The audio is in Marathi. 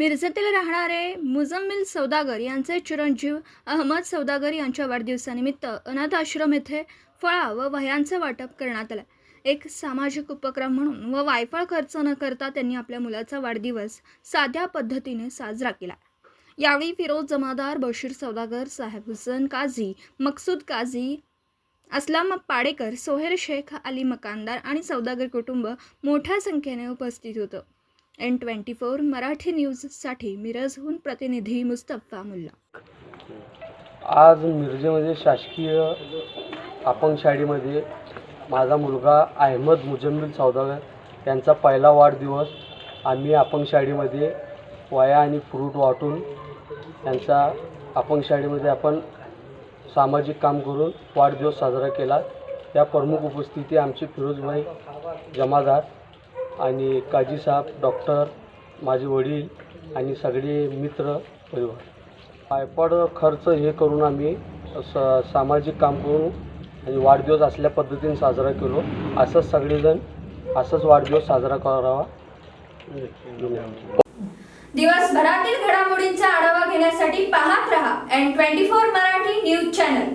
मिरजेतील राहणारे मुजम्मिल सौदागर यांचे चिरंजीव अहमद सौदागर यांच्या वाढदिवसानिमित्त अनाथ आश्रम येथे फळा व वह्यांचे वाटप करण्यात आलं. एक सामाजिक उपक्रम म्हणून व वायफळ खर्च न करता त्यांनी आपल्या मुलाचा वाढदिवस साध्या पद्धतीने साजरा केला. यावेळी फिरोज जमादार बशीर सौदागर साहेब हुसन काझी मकसूद काझी असलाम पाडेकर सोहेल शेख अली मकानदार आणि सौदागर कुटुंब मोठ्या संख्येने उपस्थित होतं. एन ट्वेंटी फोर मराठी न्यूजसाठी मिरजहून प्रतिनिधी मुस्तफा मुल्ला. आज मिरजेमध्ये शासकीय अपंग शाळेमध्ये माझा मुलगा अहमद मुजम्मिल सौदागर यांचा पहिला वाढदिवस आम्ही अपंग शाळेमध्ये वया आणि फ्रूट वाटून त्यांचा अपंग शाळेमध्ये आपण सामाजिक काम करून वाढदिवस साजरा केला. या प्रमुख उपस्थिती आमचे फिरोजभाई जमादार आणि काजी साहेब डॉक्टर माझे वडील आणि सगळे मित्र परिवार. पायपड खर्च हे करून आम्ही स सामाजिक काम करून आणि वाढदिवस असल्या पद्धतीने साजरा केलो. असंच सगळेजण असंच वाढदिवस साजरा करावा. दिवसभरातील घडामोडींचा आढावा घेण्यासाठी पाहत रहा N twenty four Marathi news channel